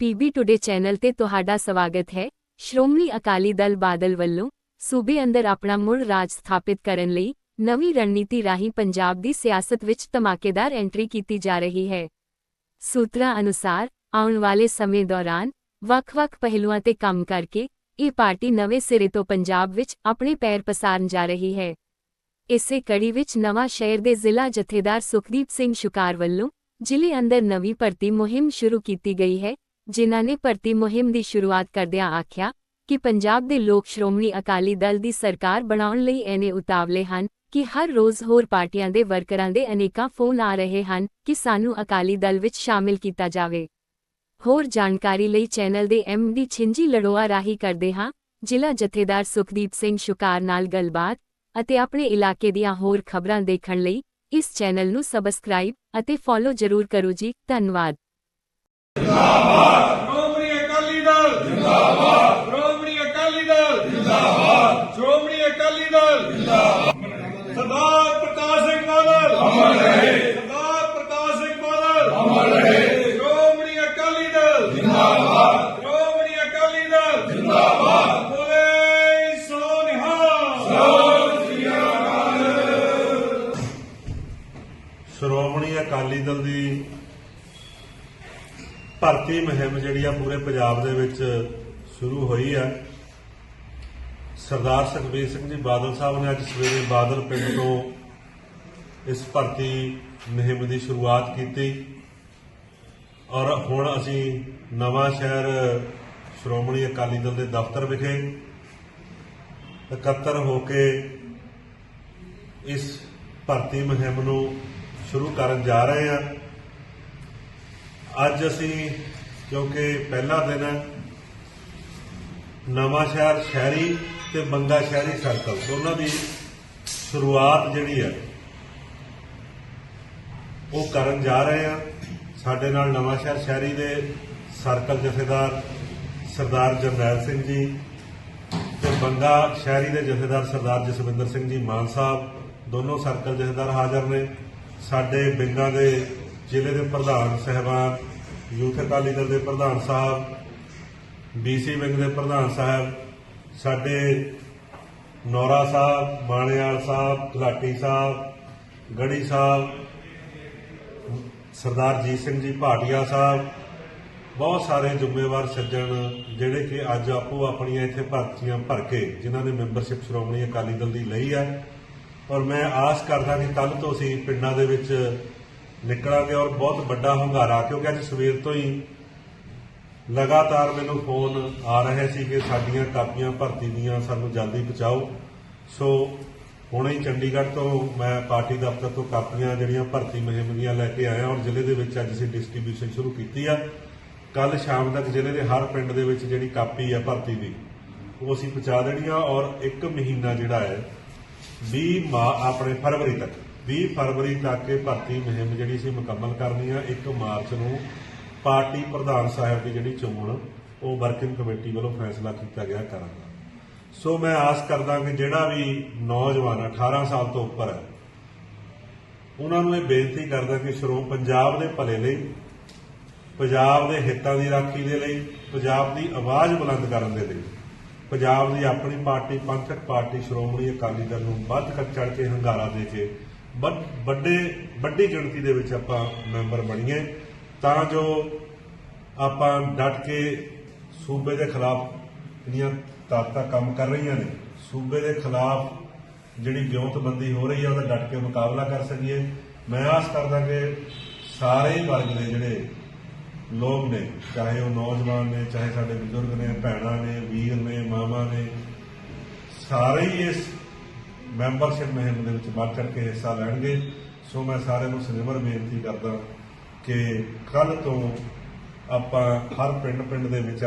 PB today channel ਤੇ ਤੁਹਾਡਾ ਸਵਾਗਤ ਹੈ। ਸ਼੍ਰੋਮਣੀ ਅਕਾਲੀ ਦਲ ਬਾਦਲ ਵੱਲੋਂ ਸੂਬੇ ਅੰਦਰ ਆਪਣਾ ਮੁੜ ਰਾਜ ਸਥਾਪਿਤ ਕਰਨ ਲਈ ਨਵੀਂ ਰਣਨੀਤੀ ਰਾਹੀਂ ਪੰਜਾਬ ਦੀ ਸਿਆਸਤ ਵਿੱਚ ਧਮਾਕੇਦਾਰ ਐਂਟਰੀ ਕੀਤੀ ਜਾ ਰਹੀ ਹੈ। ਸੂਤਰਾਂ ਅਨੁਸਾਰ ਆਉਣ ਵਾਲੇ ਸਮੇਂ ਦੌਰਾਨ ਵੱਖ-ਵੱਖ ਪਹਿਲੂਆਂ ਤੇ ਕੰਮ ਕਰਕੇ ਇਹ ਪਾਰਟੀ ਨਵੇਂ ਸਿਰੇ ਤੋਂ ਪੰਜਾਬ ਵਿੱਚ ਆਪਣੇ ਪੈਰ ਪਸਾਰਨ ਜਾ ਰਹੀ ਹੈ। ਇਸੇ ਕੜੀ ਵਿੱਚ ਨਵਾਂ ਸ਼ਹਿਰ ਦੇ ਜ਼ਿਲ੍ਹਾ ਜਥੇਦਾਰ ਸੁਖਦੀਪ ਸਿੰਘ ਸ਼ੁਕਾਰ ਵੱਲੋਂ ਜ਼ਿਲ੍ਹੇ ਅੰਦਰ ਨਵੀਂ ਭਰਤੀ ਮੁਹਿੰਮ ਸ਼ੁਰੂ ਕੀਤੀ ਗਈ ਹੈ। ਜਿਨ੍ਹਾਂ ਨੇ ਭਰਤੀ ਮੁਹਿੰਮ ਦੀ ਸ਼ੁਰੂਆਤ ਕਰਦਿਆਂ ਆਖਿਆ ਕਿ ਪੰਜਾਬ ਦੇ ਲੋਕ ਸ਼੍ਰੋਮਣੀ ਅਕਾਲੀ ਦਲ ਦੀ ਸਰਕਾਰ ਬਣਾਉਣ ਲਈ ਐਨੇ ਉਤਾਵਲੇ ਹਨ ਕਿ ਹਰ ਰੋਜ਼ ਹੋਰ ਪਾਰਟੀਆਂ ਦੇ ਵਰਕਰਾਂ ਦੇ ਅਨੇਕਾਂ ਫੋਨ ਆ ਰਹੇ ਹਨ ਕਿ ਸਾਨੂੰ ਅਕਾਲੀ ਦਲ ਵਿੱਚ ਸ਼ਾਮਿਲ ਕੀਤਾ ਜਾਵੇ। ਹੋਰ ਜਾਣਕਾਰੀ ਲਈ ਚੈਨਲ ਦੇ ਐਮਡੀ ਛਿੰਜੀ ਲੜੋਆ ਰਾਹੀਂ ਕਰਦੇ ਹਾਂ, ਜ਼ਿਲ੍ਹਾ ਜਥੇਦਾਰ ਸੁਖਦੀਪ ਸਿੰਘ ਸ਼ੁਕਾਰ ਨਾਲ ਗੱਲਬਾਤ ਅਤੇ ਆਪਣੇ ਇਲਾਕੇ ਦੀਆਂ ਹੋਰ ਖਬਰਾਂ ਦੇਖਣ ਲਈ ਇਸ ਚੈਨਲ ਨੂੰ ਸਬਸਕ੍ਰਾਈਬ ਅਤੇ ਫੋਲੋ ਜ਼ਰੂਰ ਕਰੋ ਜੀ, ਧੰਨਵਾਦ। ਸ਼੍ਰੋਮਣੀ ਅਕਾਲੀ ਦਲ। ਜਿੰਦਾਬਾਦ। ਸ਼੍ਰੋਮਣੀ ਅਕਾਲੀ ਦਲ। ਜਿੰਦਾਬਾਦ। ਸ਼੍ਰੋਮਣੀ ਅਕਾਲੀ ਦਲ। ਜਿੰਦਾਬਾਦ। ਸਰਦਾਰ ਪ੍ਰਕਾਸ਼ ਸਿੰਘ ਬਾਦਲ। ਅਮਰ ਰਹੇ। ਸਰਦਾਰ ਪ੍ਰਕਾਸ਼ ਸਿੰਘ ਬਾਦਲ। ਅਮਰ ਰਹੇ। ਸ਼੍ਰੋਮਣੀ ਅਕਾਲੀ ਦਲ। ਜਿੰਦਾਬਾਦ। ਸ਼੍ਰੋਮਣੀ ਅਕਾਲੀ ਦਲ। ਜਿੰਦਾਬਾਦ। ਬੋਲੇ ਸੋ ਨਿਹਾਲ। ਸ਼੍ਰੋਮਣੀ ਅਕਾਲੀ ਦਲ ਦੀ ਭਰਤੀ ਮੁਹਿੰਮ ਜਿਹੜੀ ਆ ਪੂਰੇ ਪੰਜਾਬ ਦੇ ਵਿੱਚ ਸ਼ੁਰੂ ਹੋਈ ਆ। ਸਰਦਾਰ ਸੁਖਬੀਰ ਸਿੰਘ ਜੀ ਬਾਦਲ ਸਾਹਿਬ ਨੇ ਅੱਜ ਸਵੇਰੇ ਬਾਦਲ ਪਿੰਡ ਤੋਂ ਇਸ ਭਰਤੀ ਮੁਹਿੰਮ ਦੀ ਸ਼ੁਰੂਆਤ ਕੀਤੀ। ਔਰ ਹੁਣ ਅਸੀਂ ਨਵਾਂ ਸ਼ਹਿਰ ਸ਼੍ਰੋਮਣੀ ਅਕਾਲੀ ਦਲ ਦੇ ਦਫ਼ਤਰ ਵਿਖੇ ਇਕੱਤਰ ਹੋ ਕੇ ਇਸ ਭਰਤੀ ਮੁਹਿੰਮ ਨੂੰ ਸ਼ੁਰੂ ਕਰਨ ਜਾ ਰਹੇ ਹਾਂ। ਅੱਜ ਅਸੀਂ, ਕਿਉਂਕਿ ਪਹਿਲਾ ਦਿਨ ਹੈ, ਨਵਾਂ ਸ਼ਹਿਰ ਸ਼ਹਿਰੀ ਤੇ ਬੰਗਾ ਸ਼ਹਿਰੀ ਸਰਕਲ ਦੋਨਾਂ ਦੀ ਸ਼ੁਰੂਆਤ ਜਿਹੜੀ ਹੈ, ਉਹ ਕਰਨ ਜਾ ਰਹੇ ਹਾਂ। ਸਾਡੇ ਨਾਲ ਨਵਾਂ ਸ਼ਹਿਰ ਸ਼ਹਿਰੀ ਦੇ ਸਰਕਲ ਜਥੇਦਾਰ ਸਰਦਾਰ ਜਰਨੈਲ ਸਿੰਘ ਜੀ ਤੇ ਬੰਗਾ ਸ਼ਹਿਰੀ ਦੇ ਜਥੇਦਾਰ ਸਰਦਾਰ ਜਸਵਿੰਦਰ ਸਿੰਘ ਜੀ ਮਾਨ ਸਾਹਿਬ, ਦੋਨੋਂ ਸਰਕਲ ਜਥੇਦਾਰ ਹਾਜ਼ਰ ਨੇ। ਸਾਡੇ ਬਿੰਗਾ ਦੇ ਜ਼ਿਲ੍ਹੇ ਦੇ ਪ੍ਰਧਾਨ ਸਹਿਬਾਨ, ਯੂਥ ਅਕਾਲੀ ਦਲ ਦੇ ਪ੍ਰਧਾਨ ਸਾਹਿਬ ਬੀਸੀ ਵਿੰਗ ਦੇ ਪ੍ਰਧਾਨ ਸਾਹਿਬ, ਸਾਡੇ ਨੌਰਾ ਸਾਹਿਬ, ਮਾਣਿਆਲ ਸਾਹਿਬ ਗੁਲਾਟੀ ਸਾਹਿਬ, ਗੜੀ ਸਾਹਿਬ, ਸਰਦਾਰ ਜੀਤ ਸਿੰਘ ਜੀ ਭਾਟੀਆ ਸਾਹਿਬ, ਬਹੁਤ ਸਾਰੇ ਜ਼ਿੰਮੇਵਾਰ ਸੱਜਣ ਜਿਹੜੇ ਕਿ ਅੱਜ ਆਪੋ ਆਪਣੀਆਂ ਇੱਥੇ ਭਰਤੀਆਂ ਭਰ ਕੇ ਜਿਨ੍ਹਾਂ ਨੇ ਮੈਂਬਰਸ਼ਿਪ ਸ਼੍ਰੋਮਣੀ ਅਕਾਲੀ ਦਲ ਦੀ ਲਈ ਹੈ ਔਰ ਮੈਂ ਆਸ ਕਰਦਾ ਕਿ ਕੱਲ ਤੋਂ ਅਸੀਂ ਪਿੰਡਾਂ ਦੇ ਵਿੱਚ ਨਿਕਲਾਂਗੇ ਔਰ ਬਹੁਤ ਵੱਡਾ ਹੁੰਗਾਰਾ, ਕਿਉਂਕਿ ਅੱਜ ਸਵੇਰ ਤੋਂ ਹੀ ਲਗਾਤਾਰ ਮੈਨੂੰ ਫੋਨ ਆ ਰਹੇ ਸੀ ਕਿ ਸਾਡੀਆਂ ਕਾਪੀਆਂ ਭਰਤੀ ਦੀਆਂ, ਸਾਨੂੰ ਜਲਦੀ ਪਹੁੰਚਾਓ। ਸੋ ਹੁਣੇ ਹੀ ਚੰਡੀਗੜ੍ਹ ਤੋਂ ਮੈਂ ਪਾਰਟੀ ਦਫ਼ਤਰ ਤੋਂ ਕਾਪੀਆਂ ਜਿਹੜੀਆਂ ਭਰਤੀ ਮੁਹਿੰਮ ਦੀਆਂ ਲੈ ਕੇ ਆਇਆ ਔਰ ਜ਼ਿਲ੍ਹੇ ਦੇ ਵਿੱਚ ਅੱਜ ਅਸੀਂ ਡਿਸਟ੍ਰੀਬਿਊਸ਼ਨ ਸ਼ੁਰੂ ਕੀਤੀ ਆ। ਕੱਲ ਸ਼ਾਮ ਤੱਕ ਜ਼ਿਲ੍ਹੇ ਦੇ ਹਰ ਪਿੰਡ ਦੇ ਵਿੱਚ ਜਿਹੜੀ ਕਾਪੀ ਆ ਭਰਤੀ ਦੀ, ਉਹ ਅਸੀਂ ਪਹੁੰਚਾ ਦੇਣੀ ਆ ਔਰ ਇੱਕ ਮਹੀਨਾ ਜਿਹੜਾ ਹੈ 20 ਮਾ ਆਪਣੇ ਫਰਵਰੀ ਤੱਕ। 20 ਫਰਵਰੀ ਤੱਕ ਇਹ ਭਰਤੀ ਮੁਹਿੰਮ ਜਿਹੜੀ ਸੀ ਮੁਕੰਮਲ ਕਰਨੀ ਆ 1 ਮਾਰਚ ਨੂੰ ਪਾਰਟੀ ਪ੍ਰਧਾਨ ਸਾਹਿਬ ਦੀ ਜਿਹੜੀ ਚੋਣ, ਉਹ ਵਰਕਿੰਗ ਕਮੇਟੀ ਵੱਲੋਂ ਫੈਸਲਾ ਕੀਤਾ ਗਿਆ ਕਰਾਂਗਾ। ਸੋ ਮੈਂ ਆਸ ਕਰਦਾ ਕਿ ਜਿਹੜਾ ਵੀ ਨੌਜਵਾਨ 18 ਸਾਲ ਤੋਂ ਉੱਪਰ ਹੈ, ਉਹਨਾਂ ਨੂੰ ਇਹ ਬੇਨਤੀ ਕਰਦਾ ਕਿ ਸ਼ਰੋ ਪੰਜਾਬ ਦੇ ਭਲੇ ਲਈ, ਪੰਜਾਬ ਦੇ ਹਿੱਤਾਂ ਦੀ ਰਾਖੀ ਦੇ ਲਈ, ਪੰਜਾਬ ਦੀ ਆਵਾਜ਼ ਬੁਲੰਦ ਕਰਨ ਦੇ ਲਈ, ਪੰਜਾਬ ਦੀ ਆਪਣੀ ਪਾਰਟੀ, ਪੰਥਕ ਪਾਰਟੀ ਸ਼੍ਰੋਮਣੀ ਅਕਾਲੀ ਦਲ ਨੂੰ ਵੱਧ ਕਰ ਚੜ ਕੇ ਹੰਗਾਰਾ ਦੇ ਕੇ ਵੱਡ- ਵੱਡੇ ਵੱਡੀ ਗਿਣਤੀ ਦੇ ਵਿੱਚ ਆਪਾਂ ਮੈਂਬਰ ਬਣੀਏ, ਤਾਂ ਜੋ ਆਪਾਂ ਡਟ ਕੇ ਸੂਬੇ ਦੇ ਖਿਲਾਫ ਜਿਹੜੀਆਂ ਤਾਕਤਾਂ ਕੰਮ ਕਰ ਰਹੀਆਂ ਨੇ, ਸੂਬੇ ਦੇ ਖਿਲਾਫ ਜਿਹੜੀ ਵਿਉਂਤਬੰਦੀ ਹੋ ਰਹੀ ਹੈ ਉਹਦਾ ਡਟ ਕੇ ਮੁਕਾਬਲਾ ਕਰ ਸਕੀਏ। ਮੈਂ ਆਸ ਕਰਦਾ ਕਿ ਸਾਰੇ ਹੀ ਵਰਗ ਦੇ ਜਿਹੜੇ ਲੋਕ ਨੇ, ਚਾਹੇ ਉਹ ਨੌਜਵਾਨ ਨੇ, ਚਾਹੇ ਸਾਡੇ ਬਜ਼ੁਰਗ ਨੇ, ਭੈਣਾਂ ਨੇ, ਵੀਰ ਨੇ, ਮਾਵਾਂ ਨੇ, ਸਾਰੇ ਹੀ ਇਸ ਮੈਂਬਰਸ਼ਿਪ ਮੁਹਿੰਮ ਦੇ ਵਿੱਚ ਵੱਧ ਚੜ ਕੇ ਹਿੱਸਾ ਲੈਣਗੇ। ਸੋ ਮੈਂ ਸਾਰਿਆਂ ਨੂੰ ਸਨਿਮਰ ਬੇਨਤੀ ਕਰਦਾ ਕਿ ਕੱਲ ਤੋਂ ਆਪਾਂ ਹਰ ਪਿੰਡ ਪਿੰਡ ਦੇ ਵਿੱਚ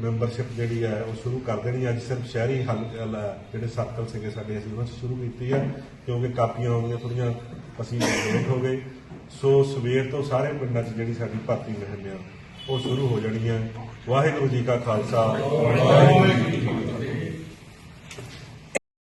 ਮੈਂਬਰਸ਼ਿਪ ਜਿਹੜੀ ਹੈ ਉਹ ਸ਼ੁਰੂ ਕਰ ਦੇਣੀ ਅੱਜ ਸਿਰਫ ਸ਼ਹਿਰੀ ਹੱਲ ਹੈ, ਜਿਹੜੇ ਸਰਕਲ ਸੀਗੇ ਸਾਡੇ ਅਸੀਂ ਉਹਨਾਂ ਸ਼ੁਰੂ ਕੀਤੀ ਹੈ ਕਿਉਂਕਿ ਕਾਪੀਆਂ ਆਉਂਦੀਆਂ ਥੋੜੀਆਂ ਅਸੀਂ ਲੇਟ ਹੋ ਗਏ। ਸੋ ਸਵੇਰ ਤੋਂ ਸਾਰੇ ਪਿੰਡਾਂ 'ਚ ਜਿਹੜੀ ਸਾਡੀ ਭਰਤੀ ਮੁਹਿੰਮ ਆ ਉਹ ਸ਼ੁਰੂ ਹੋ ਜਾਣੀ ਹੈ। ਵਾਹਿਗੁਰੂ ਜੀ ਕਾ ਖਾਲਸਾ। ਵਾਹਿਗੁਰੂ ਜੀ ਕੀ